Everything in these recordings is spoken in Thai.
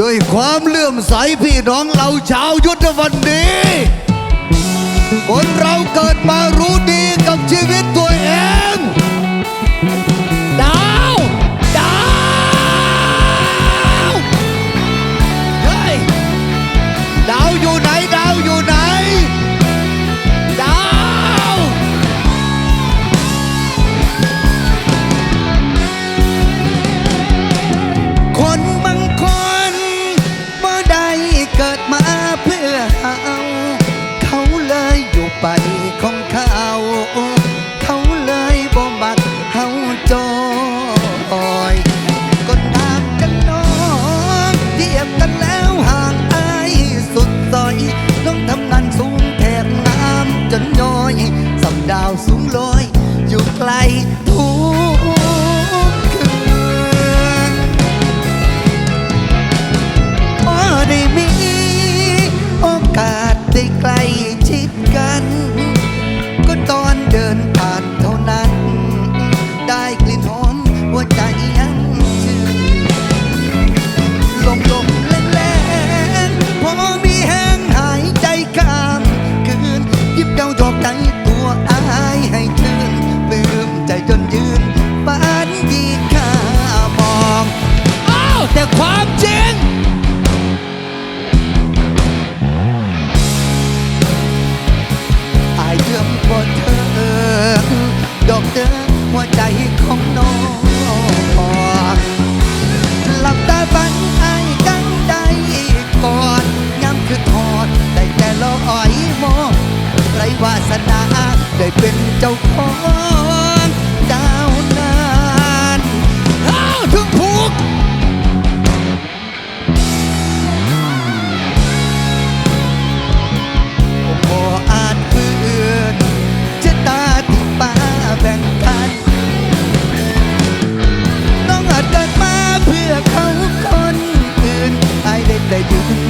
ด้วยความเลื่อมใสพี่น้องเราชาวยุทธวันนี้ คนเราเกิดมารู้ดีกับชีวิตตัว ชิดกัน เด้อหัวใจของน้องหลับตาฝันไอ้กันได้ก่อนย้ำคือทอดได้แต่ลออ้อยมองไรวาสนาได้เป็นเจ้าของ you can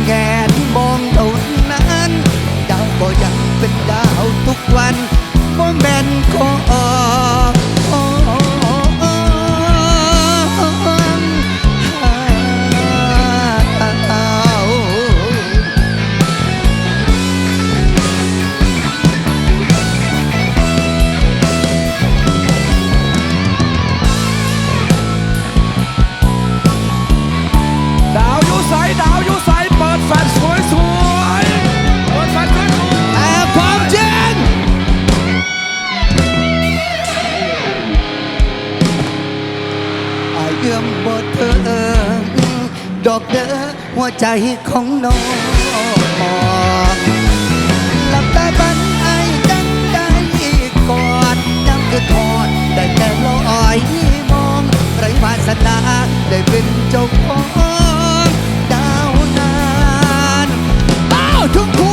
เอื้อมบ่เธอเอิงดอกเด้อหัวใจของน้องหลับตาบันไอจังได้กอดน้ำกระทอดแต่แต่ลอยมองไร้วาสนาได้เป็นเจ้าของดาวนานบ้าทุ่คู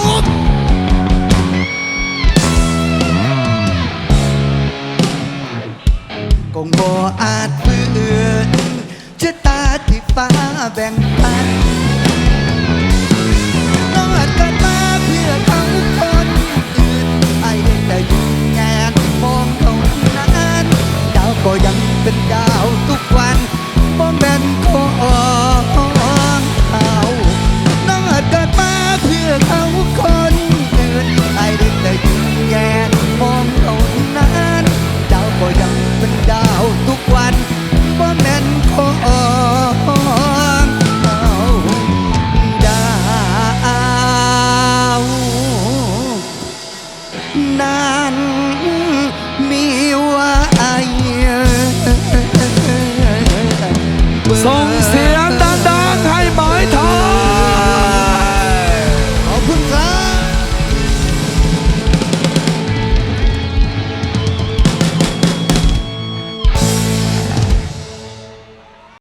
กงบ่ แบ่งปันเลิศเกันมาเพื่อเขาคนอื่นไอ้เด็กแต่ยุ่งงานมองตรงนั้นเราก็ยังเป็นดาว